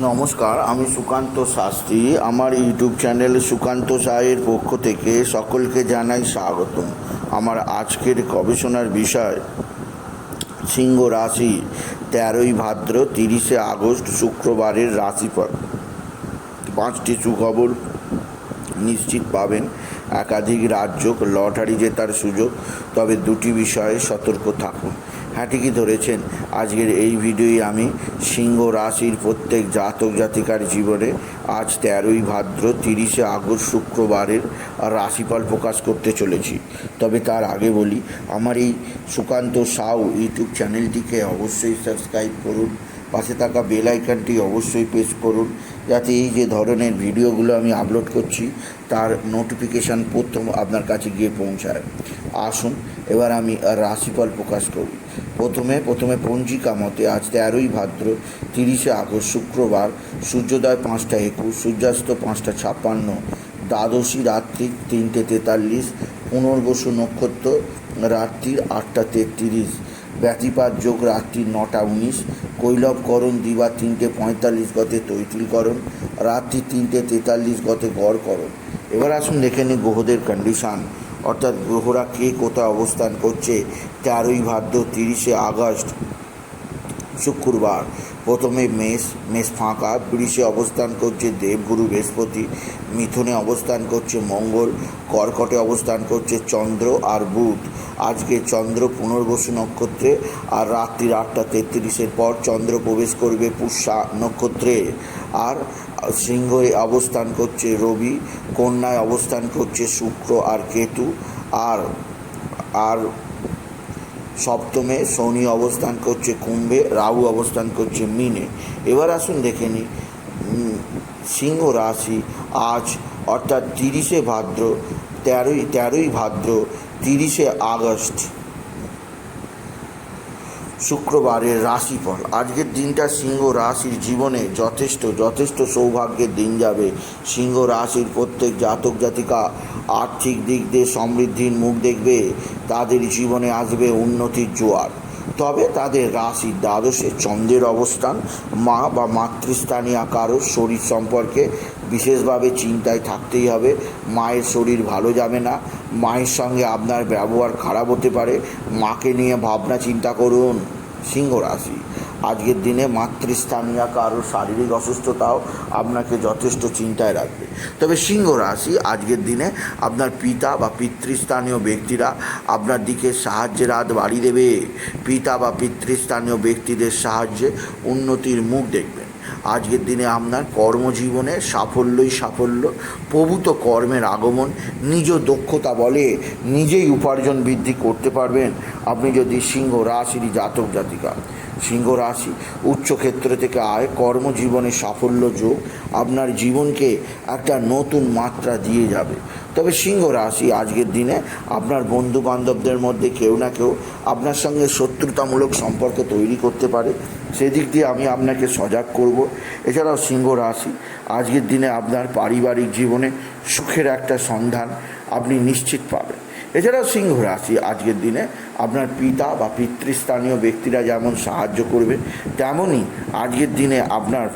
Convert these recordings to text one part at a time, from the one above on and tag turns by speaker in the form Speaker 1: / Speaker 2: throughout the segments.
Speaker 1: নমস্কার, আমি সুকান্ত শাস্ত্রী। আমার ইউটিউব চ্যানেল সুকান্ত সাহের পক্ষ থেকে সকলকে জানাই স্বাগতম। আমার আজকের গবেষণার বিষয়, সিংহ রাশি, তেরোই ভাদ্র, তিরিশে আগস্ট, শুক্রবারের রাশিফল। পাঁচটি সুখবর নিশ্চিত পাবেন। একাধিক রাজ্য লটারি জেতার সুযোগ। তবে দুটি বিষয়ে সতর্ক থাকুন। হ্যাঁ ধরেছেন। আজকের এই ভিডিওই আমি সিংহ রাশির প্রত্যেক জাতক জাতিকার জীবনে আজ তেরোই ভাদ্র তিরিশে আগস্ট শুক্রবারের রাশিফল প্রকাশ করতে চলেছি। তবে তার আগে বলি, আমার এই সুকান্ত সাউ ইউটিউব চ্যানেলটিকে অবশ্যই সাবস্ক্রাইব করুন, পাশে থাকা বেল আইকনটি অবশ্যই প্রেস করুন, যাতে এই যে ধরনের ভিডিওগুলো আমি আপলোড করছি, তার নোটিফিকেশান প্রথম আপনার কাছে গিয়ে পৌঁছায়। আসুন, এবার আমি রাশিফল প্রকাশ করি। প্রথমে প্রথমে পঞ্জিকা মতে আজ তেরোই ভাদ্র, তিরিশে আগস্ট শুক্রবার, সূর্যোদয় পাঁচটা একুশ, সূর্যাস্ত পাঁচটা ছাপ্পান্ন, দ্বাদশী রাত্রি তিনটে তেতাল্লিশ, পুনর্বসু নক্ষত্র রাত্রির আটটা তেত্রিশ, ব্যতিপাত যোগ রাত্রি নটা উনিশ কৈলবকরণ দিবা তিনটে পঁয়তাল্লিশ গতে তৈতিলকরণ, রাত্রি তিনটে তেতাল্লিশ গতে গড়করণ। এবার আসুন দেখে নিই গ্রহদের কন্ডিশান অর্থাৎ গ্রহরা কে কোথায় অবস্থান করছে? তেরোই ভাদ্র তিরিশে আগস্ট। শুক্রবার। প্রথমে মেষ মেষ ফাঁকা, বৃষে অবস্থান করছে দেবগুরু বৃহস্পতি, মিথুনে অবস্থান করছে মঙ্গল, কর্কটে অবস্থান করছে চন্দ্র আর বুধ। আজকে চন্দ্র পুনর্বসু নক্ষত্রে আর রাত্রির আটটা তেত্রিশের পর চন্দ্র প্রবেশ করবে পুষ্যা নক্ষত্রে। আর সিংহে অবস্থান করছে রবি, কন্যায় অবস্থান করছে শুক্র আর কেতু। আর আর সপ্তমে শনি অবস্থান করছে কুম্ভে, রাহু অবস্থান করছে মিনে। এবার আসুন দেখে নিই। সিংহ রাশি আজ অর্থাৎ তিরিশে ভাদ্র, তেরোই তেরোই ভাদ্র, তিরিশে আগস্ট। শুক্রবারের রাশিফল। আজকের দিনটা সিংহ রাশির জীবনে যথেষ্ট যথেষ্ট সৌভাগ্যের দিন যাবে। সিংহ রাশির প্রত্যেক জাতক, জাতিকা আর্থিক দিক দিয়ে সমৃদ্ধির মুখ দেখবে। তাদের জীবনে আসবে উন্নতির জোয়ার। তবে তাদের রাশি দ্বাদশে চন্দ্রের অবস্থান। মা বা মাতৃস্থানীয় কারও শরীর সম্পর্কে বিশেষভাবে চিন্তায় থাকতেই হবে। মায়ের শরীর ভালো যাবে না। মায়ের সঙ্গে আপনার ব্যবহার খারাপ হতে পারে। মাকে নিয়ে ভাবনা চিন্তা করুন। সিংহ রাশি আজকের দিনে মাতৃস্থানীয় কারও শারীরিক অসুস্থতাও আপনাকে যথেষ্ট চিন্তায় রাখবে। তবে সিংহ রাশি আজকের দিনে আপনার পিতা বা পিতৃস্থানীয় ব্যক্তিরা আপনার দিকে সাহায্যের হাত বাড়িয়ে দেবে। পিতা বা পিতৃস্থানীয় ব্যক্তিদের সাহায্যে উন্নতির মুখ দেখবেন আজকের দিনে আপনার কর্মজীবনে সাফল্যই সাফল্য, প্রভূত কর্মের আগমন, নিজ দক্ষতা বলে নিজেই উপার্জন বৃদ্ধি করতে পারবেন। আপনি যদি সিংহ রাশির জাতক জাতিকা, সিংহ রাশি উচ্চক্ষেত্র থেকে আয়, কর্মজীবনে সাফল্য যোগ, আপনার জীবনকে একটা নতুন মাত্রা দিয়ে যাবে। তবে সিংহ রাশি আজকের দিনে আপনার বন্ধু বান্ধবদের মধ্যে কেউ না কেউ আপনার সঙ্গে শত্রুতামূলক সম্পর্ক তৈরি করতে পারে। সেদিক দিয়ে আমি আপনাকে সজাগ করব। এছাড়াও সিংহ রাশি, আজকের দিনে আপনার পারিবারিক জীবনে সুখের একটা সন্ধান আপনি নিশ্চিত পাবেন। এছাড়াও সিংহ রাশি, আজকের দিনে আপনার পিতা বা পিতৃস্থানীয় ব্যক্তিরা যেমন সাহায্য করবে, তেমনই আজকের দিনে আপনার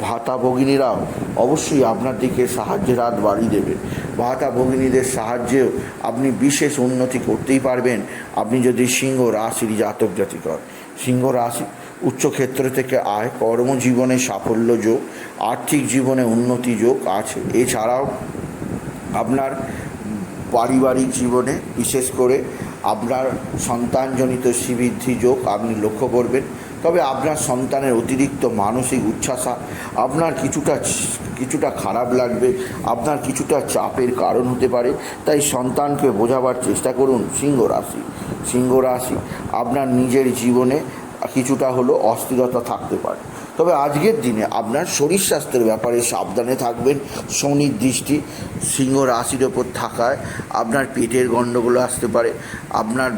Speaker 1: ভাতা ভগিনীরাও অবশ্যই আপনার দিকে সাহায্যের হাত বাড়িয়ে দেবে। ভাতা ভগিনীদের সাহায্যেও আপনি বিশেষ উন্নতি করতেই পারবেন। আপনি যদি সিংহ রাশির জাতক জাতিকর সিংহ রাশি উচ্চক্ষেত্র থেকে আয়, কর্মজীবনে সাফল্য যোগ, আর্থিক জীবনে উন্নতি যোগ আছে। এছাড়াও আপনার পারিবারিক জীবনে বিশেষ করে আপনার সন্তানজনিত শ্রীবৃদ্ধি যোগ আপনি লক্ষ্য করবেন। তবে আপনার সন্তানের অতিরিক্ত মানসিক উচ্ছ্বাসা, আপনার কিছুটা কিছুটা খারাপ লাগবে, আপনার কিছুটা চাপের কারণ হতে পারে। তাই সন্তানকে বোঝাবার চেষ্টা করুন সিংহ রাশি। সিংহ রাশি, আপনার নিজের জীবনে কিছুটা হলো অস্থিরতা থাকতে পারে। তবে আজকের দিনে আপনার শরীর স্বাস্থ্যের ব্যাপারে সাবধানে থাকবেন। শনির দৃষ্টি সিংহ রাশির ওপর থাকায় আপনার পেটের গণ্ডগোল আসতে পারে। আপনার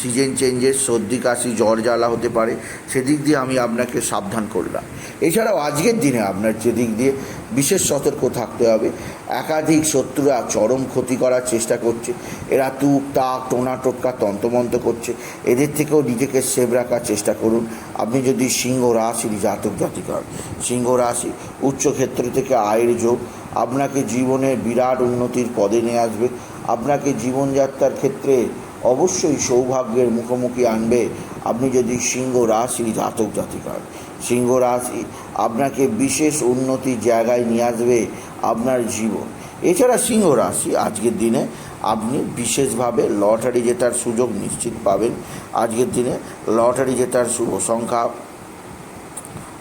Speaker 1: সিজন চেঞ্জের সর্দি, কাশি, জ্বর জ্বালা হতে পারে, সেদিক দিয়ে আমি আপনাকে সাবধান করলাম। এছাড়াও আজকের দিনে আপনার যেদিক দিয়ে বিশেষ সতর্ক থাকতে হবে। একাধিক শত্রুরা চরম ক্ষতি করার চেষ্টা করছে। এরা তুক, তাক, টোনা, টোটকা তন্তমন্ত করছে। এদের থেকেও নিজেকে সেভ রাখার চেষ্টা করুন। আপনি যদি সিংহ রাশির জাতক, জাতিকার, সিংহ রাশি উচ্চক্ষেত্র থেকে আয়ের যোগ, আপনাকে জীবনে বিরাট উন্নতির পদে নিয়ে আসবে। আপনাকে জীবনযাত্রার ক্ষেত্রে অবশ্যই সৌভাগ্যের মুখোমুখি আনবে। আপনি যদি সিংহ রাশি জাতক জাতিকার, সিংহ রাশি আপনাকে বিশেষ উন্নতির জায়গায় নিয়ে আসবে আপনার জীবন। এছাড়া সিংহ রাশি আজকের দিনে আপনি বিশেষভাবে লটারি জেতার সুযোগ নিশ্চিত পাবেন। আজকের দিনে লটারি জেতার শুভ সংখ্যা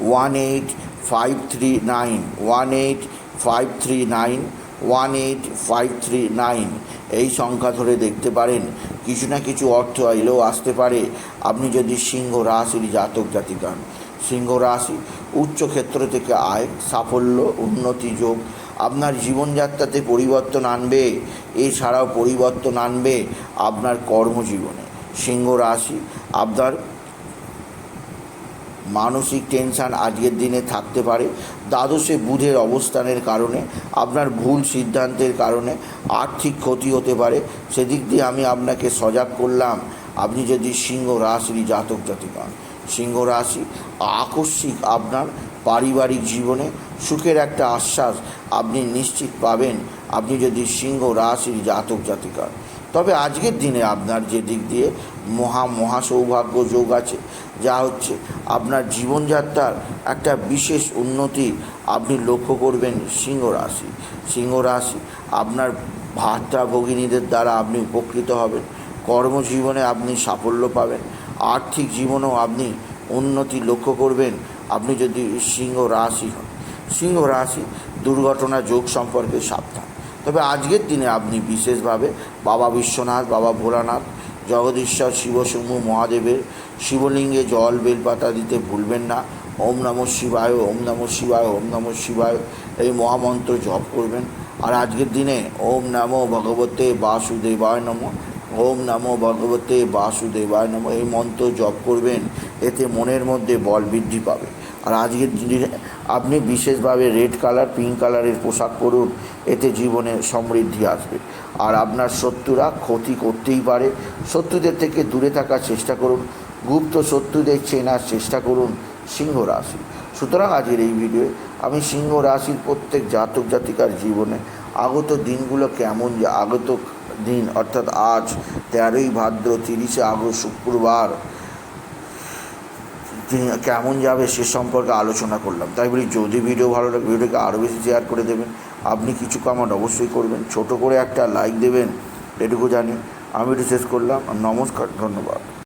Speaker 1: one eight five three nine, one eight five three nine, one eight five three nine. এই সংখ্যা ধরে দেখতে পারেন। কিছু না কিছু অর্থ এলেও আসতে পারে। আপনি যদি সিংহ রাশির জাতক জাতি গান সিংহ রাশি উচ্চ ক্ষেত্র থেকে আয়, সাফল্য, উন্নতি, যোগ আপনার জীবনযাত্রাতে পরিবর্তন আনবে। এছাড়াও পরিবর্তন আনবে আপনার কর্মজীবনে। সিংহ রাশি আপনার মানসিক টেনশান আজকের দিনে থাকতে পারে। দ্বাদশে বুধের অবস্থানের কারণে, আপনার ভুল সিদ্ধান্তের কারণে আর্থিক ক্ষতি হতে পারে। সেদিক দিয়ে আমি আপনাকে সজাগ করলাম, আপনি যদি সিংহ রাশির জাতক জাতিকা, সিংহ রাশি আকস্মিক আপনার পারিবারিক জীবনে সুখের একটা আশ্বাস আপনি নিশ্চিত পাবেন। আপনি যদি সিংহ রাশির জাতক জাতিকা তবে আজকের দিনে আপনার যে দিক দিয়ে মহা মহা সৌভাগ্য যোগ আছে, যা হচ্ছে আপনার জীবনযাত্রার একটা বিশেষ উন্নতি আপনি লক্ষ্য করবেন সিংহ রাশি। সিংহ রাশি আপনার ভাতা ভগিনীদের দ্বারা আপনি উপকৃত হবেন, কর্মজীবনে আপনি সাফল্য পাবেন, আর্থিক জীবনেও আপনি উন্নতি লক্ষ্য করবেন আপনি যদি সিংহ রাশি হন। সিংহ রাশি দুর্ঘটনা যোগ সম্পর্কে সাবধান। তবে আজকের দিনে আপনি বিশেষভাবে বাবা বিশ্বনাথ, বাবা ভোলানাথ, জগদীশ্বর শিবশম্ভু মহাদেবের শিবলিঙ্গে জল বেলপাতা দিতে ভুলবেন না। ওম নম শিবায়, ওম নম শিবায়, ওম নম শিবায় এই মহামন্ত্র জপ করবেন। আর আজকের দিনে ওম নমো ভগবতে বাসুদেবায় নম, ওম নমো ভগবতে বাসুদেবায় নম এই মন্ত্র জপ করবেন। এতে মনের মধ্যে বল বৃদ্ধি পাবে। আর আজকের দিনে আপনি বিশেষভাবে রেড কালার, পিঙ্ক কালারের পোশাক পরুন। এতে জীবনে সমৃদ্ধি আসবে। আর আপনার শত্রুরা ক্ষতি করতেই পারে। শত্রুদের থেকে দূরে থাকার চেষ্টা করুন। গুপ্ত শত্রুদের চেনার চেষ্টা করুন সিংহ রাশি। সুতরাং আজকের এই ভিডিওয়ে আমি সিংহ রাশির প্রত্যেক জাতক জাতিকার জীবনে আগত দিনগুলো কেমন যে আগত দিন, অর্থাৎ আজ তেরোই ভাদ্র, তিরিশে আগস্ট, শুক্রবার কেমন যাবে সে সম্পর্কে আলোচনা করলাম। তাই বলি, যদি ভিডিও ভালো লাগে ভিডিওকে আরও বেশি শেয়ার করে দেবেন। আপনি কিছু কমেন্ট অবশ্যই করবেন। ছোট করে একটা লাইক দেবেন, এটুকু জানি। আমি একটু শেষ করলাম। নমস্কার, ধন্যবাদ।